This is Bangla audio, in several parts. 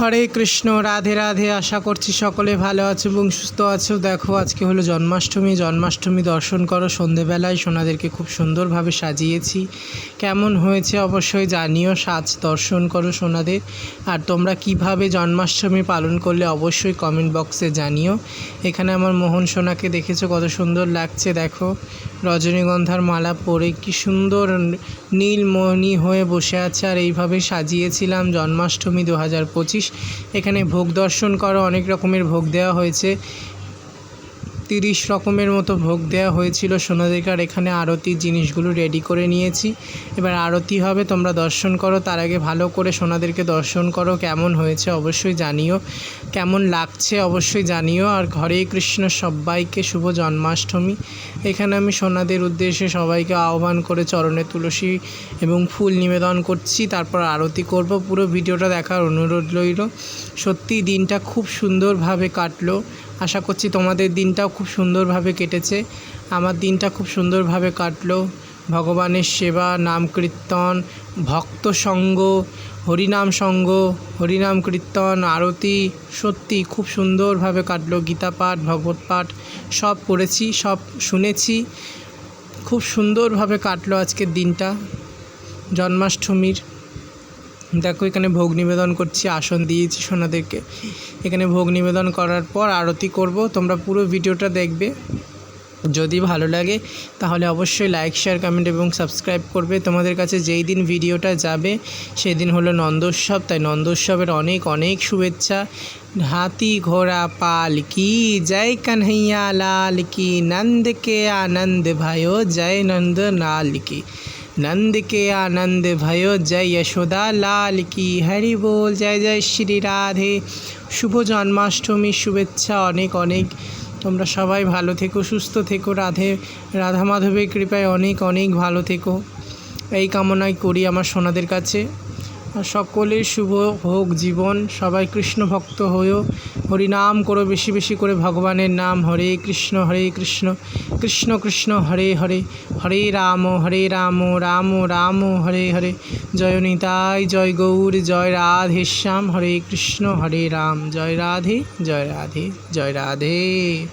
হরে কৃষ্ণ, রাধে রাধে। আশা করছি সকলে ভালো আছো এবং সুস্থ আছো। দেখো, আজকে হলো জন্মাষ্টমী। জন্মাষ্টমী দর্শন করো। সন্ধেবেলায় সোনাদেরকে খুব সুন্দরভাবে সাজিয়েছি। কেমন হয়েছে অবশ্যই জানিও। সাজ দর্শন করো সোনাদের। আর তোমরা কীভাবে জন্মাষ্টমী পালন করলে অবশ্যই কমেন্ট বক্সে জানিও। এখানে আমার মোহন সোনাকে দেখেছ, কত সুন্দর লাগছে। দেখো, রজনীগন্ধার মালা পরে কি সুন্দর নীলমণি হয়ে বসে আছে। আর এইভাবে সাজিয়েছিলাম জন্মাষ্টমী দু হাজার পঁচিশ এখানে ভোগ দর্শন করো অনেক রকমের ভোগ দেওয়া হয়েছে। তিরিশ রকমের মতো ভোগ দেওয়া হয়েছিল সোনাদেরকে আর এখানে আরতির জিনিসগুলো রেডি করে নিয়েছি। এবার আরতি হবে, তোমরা দর্শন করো। তার আগে ভালো করে সোনাদেরকে দর্শন করো, কেমন হয়েছে অবশ্যই জানিও। কেমন লাগছে অবশ্যই জানিও। আর হরে কৃষ্ণ সবাইকে শুভ জন্মাষ্টমী। এখানে আমি সোনাদের উদ্দেশ্যে সবাইকে আহ্বান করে চরণে তুলসী এবং ফুল নিবেদন করছি। তারপর আরতি করব। পুরো ভিডিওটা দেখার অনুরোধ রইল। সত্যি দিনটা খুব সুন্দরভাবে কাটলো। আশা করছি তোমাদের দিনটাও খুব সুন্দরভাবে কেটেছে। আমার দিনটা খুব সুন্দরভাবে কাটলো। ভগবানের সেবা, নাম কীর্তন, ভক্ত সঙ্গ, হরিনাম সঙ্গ, হরিনাম কীর্তন, আরতি, সত্যি খুব সুন্দরভাবে কাটলো। গীতা পাঠ, ভগবত পাঠ, সব করেছি সব শুনেছি। খুব সুন্দরভাবে কাটলো আজকের দিনটা। জন্মাষ্টমীর দেখো, এখানে ভোগ নিবেদন করছি, আসন দিয়েছি সোনাদেরকে। এখানে ভোগ নিবেদন করার পর আরতি করব, তোমরা পুরো ভিডিওটা দেখবে। যদি ভালো লাগে, তাহলে অবশ্যই লাইক শেয়ার কমেন্ট এবং সাবস্ক্রাইব করবে। তোমাদের কাছে যেই দিন ভিডিওটা যাবে, সেই দিন হলো নন্দোৎসব। তাই নন্দোৎসবের অনেক অনেক শুভেচ্ছা। হাতি ঘোড়া পাল কি? জয় কানহাইয়া লাল কি? নন্দ কে আনন্দ ভাইও, জয় নন্দ লাল কি? नंद के आनंद भयो जय यशोदा লাল কি হরি বল জয় জয় শ্রী রাধে শুভ জন্মাষ্টমীর শুভেচ্ছা অনেক অনেক তোমরা সবাই ভালো থেকো সুস্থ থেকো রাধে রাধা মাধবের কৃপায় অনেক অনেক ভালো থেকো এই কামনাই করি আমার সোনাদের কাছে আর সকলের শুভ হোক জীবন। সবাই কৃষ্ণ ভক্ত হয়েও হরিনাম করো বেশি বেশি করে ভগবানের নাম। হরে কৃষ্ণ হরে কৃষ্ণ কৃষ্ণ কৃষ্ণ, হরে হরে হরে রাম হরে রাম রাম রাম, হরে হরে। জয় নিতাই, জয় গৌর, জয় রাধে শ্যাম। হরে কৃষ্ণ, হরে রাম। জয় রাধে জয় রাধে জয় রাধে।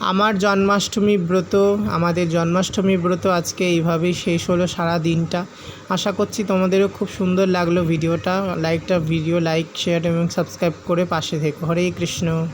আমার জন্মাষ্টমী ব্রত, আমাদের জন্মাষ্টমী ব্রত আজকে এইভাবেই শেষ হলো সারা দিনটা। আশা করছি তোমাদেরও খুব সুন্দর লাগল ভিডিওটা। লাইকটা, ভিডিও লাইক শেয়ার এবং সাবস্ক্রাইব করে পাশে থেকে। হরে কৃষ্ণ।